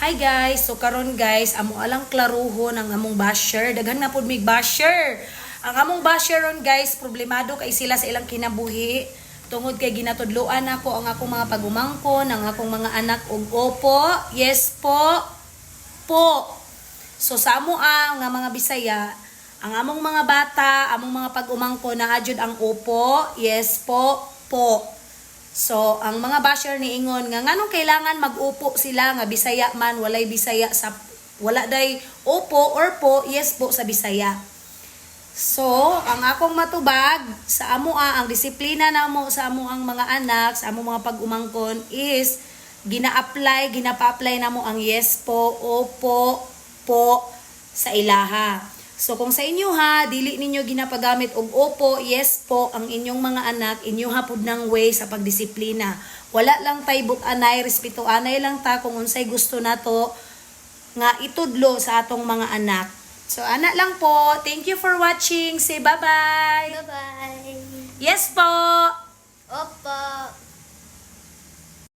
Hi guys, so karon guys, amo alang klaruho ng among basher. Daghan na pud mig basher. Ang among basher ron guys, problemado kay sila sa ilang kinabuhi. Tungod kay ginatudloan ako ang akong mga pagumangkon, ang akong mga anak og opo. Yes po. Po. So sa amo ang nga mga Bisaya, ang among mga bata, among mga pag-umangkon na adjud ang opo. Yes po. Po. So, ang mga basher ni Ingon nga nganong kailangan mag-upo sila nga Bisaya man walay Bisaya sa wala day opo or po yes po sa Bisaya. So, ang akong matubag sa amo ah, ang disiplina namo sa amo ang mga anak, sa amo mga pag-umangkon is gina-apply, ginapa-apply namo ang yes po, opo, po sa ilaha. So kung sa inyo ha, dili ninyo ginapagamit og opo, yes po ang inyong mga anak, inyo hapud ng way sa pagdisiplina. Wala lang tay but-anay, respeto anay lang ta kung unsay gusto nato nga itudlo sa atong mga anak. So anak lang po. Thank you for watching. Say bye-bye. Bye-bye. Yes po.